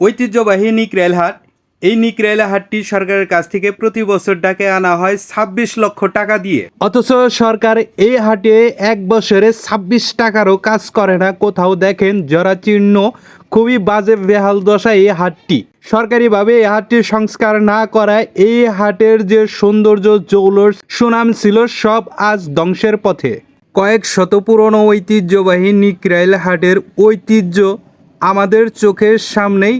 ঐতিহ্যবাহী নিকরেল হাট। এই নিকরেল হাটটি সরকারের কাছ থেকে প্রতি বছর ডাকে আনা হয় ছাব্বিশ লক্ষ টাকা দিয়ে। অথচ সরকার এই হাটে এক বছরে ছাব্বিশ টাকারও কাজ করে না, কোথাও দেখেন জরাচীর্ণ খুবই বাজে বেহাল দশা এই হাটটি। সরকারিভাবে এই হাটটির সংস্কার না করায় এই হাটের যে সৌন্দর্য, জৌলস, সুনাম ছিল সব আজ ধ্বংসের পথে। কয়েক শত পুরনো ঐতিহ্যবাহী নিকরাইল হাটের ঐতিহ্য আমাদের চোখের সামনেই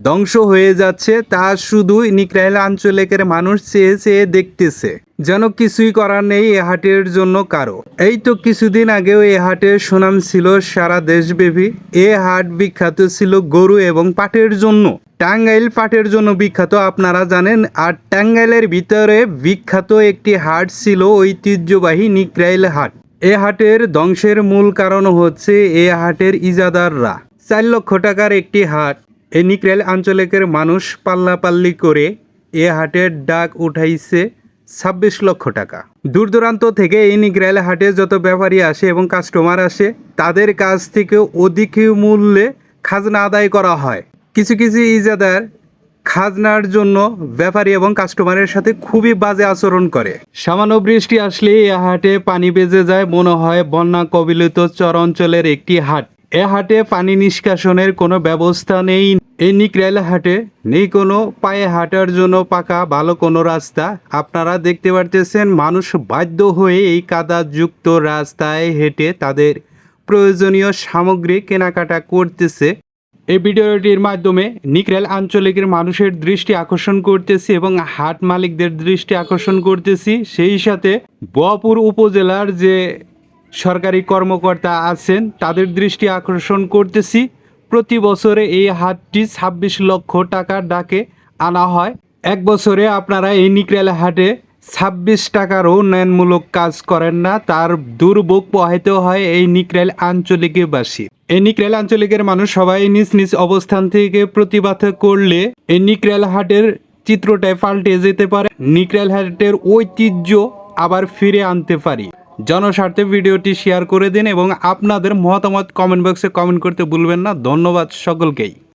ধ্বংস হয়ে যাচ্ছে, তা শুধু নিকরাইল আঞ্চলিকের মানুষ চেয়ে চেয়ে দেখতেছে। যেন কিছুই করার নেই এ হাটের জন্য কারও। এই তো কিছুদিন আগেও এ হাটের সুনাম ছিল সারা দেশব্যাপী। এ হাট বিখ্যাত ছিল গরু এবং পাটের জন্য। টাঙ্গাইল পাটের জন্য বিখ্যাত, আপনারা জানেন। আর টাঙ্গাইলের ভিতরে বিখ্যাত একটি হাট ছিল ঐতিহ্যবাহী নিকরাইল হাট। এ হাটের ধ্বংসের মূল কারণ হচ্ছে এ হাটের ইজাদাররা। চার লক্ষ টাকার একটি হাট এ নিকরাইল আঞ্চলিকের মানুষ পাল্লাপাল্লি করে এ হাটের ডাক উঠাইছে ছাব্বিশ লক্ষ টাকা। দূর দূরান্ত থেকে এই নিকরাইল হাটে যত ব্যাপারী আসে এবং কাস্টমার আসে, তাদের কাছ থেকে অধিক মূল্যে খাজনা আদায় করা হয়। কিছু কিছু ইজাদার খাজনার জন্য ব্যাপারী এবং কাস্টমারের সাথে খুবই বাজে আচরণ করে। সামান্য বৃষ্টি আসলে এ হাটে পানি বেজে যায়, মনে হয় বন্যা কবলিত চর অঞ্চলের একটি হাট। এ হাটে পানি নিষ্কাশনের কোনো ব্যবস্থা নেই। এই নিকরাইল হাটে নেই কোনো, পায়ে হাঁটার জন্য পাকা, ভালো কোনো রাস্তা। আপনারা দেখতে পারতেছেন, মানুষ বাধ্য হয়ে এই কাদাযুক্ত রাস্তায় হেঁটে তাদের প্রয়োজনীয় সামগ্রী কেনাকাটা করতেছে। এই ভিডিওটির মাধ্যমে নিকরেল আঞ্চলিকের মানুষের দৃষ্টি আকর্ষণ করতেছি এবং হাট মালিকদের দৃষ্টি আকর্ষণ করতেছি। সেই সাথে বোয়াপুর উপজেলার যে সরকারি কর্মকর্তা আছেন, তাদের দৃষ্টি আকর্ষণ করতেছি। প্রতি বছরে এই হাটটি ছাব্বিশ লক্ষ টাকার ডাকে আনা হয়। এক বছরে আপনারা এই নিকরেল হাটে ছাব্বিশ টাকার উন্নয়নমূলক কাজ করেন না, তার দুর্ভোগ পোহাইতে হয় এই নিকরেল আঞ্চলিকবাসী। এই নিকরেল আঞ্চলিকের মানুষ সবাই নিজ নিজ অবস্থান থেকে প্রতিবাদ করলে এই নিকরেল হাটের চিত্রটায় পাল্টে যেতে পারে। নিকরেল হাটের ঐতিহ্য আবার ফিরে আনতে পারি। জনস্বার্থে ভিডিওটি শেয়ার করে দিন এবং আপনাদের মতামত কমেন্ট বক্সে কমেন্ট করতে ভুলবেন না। ধন্যবাদ সকলকেই।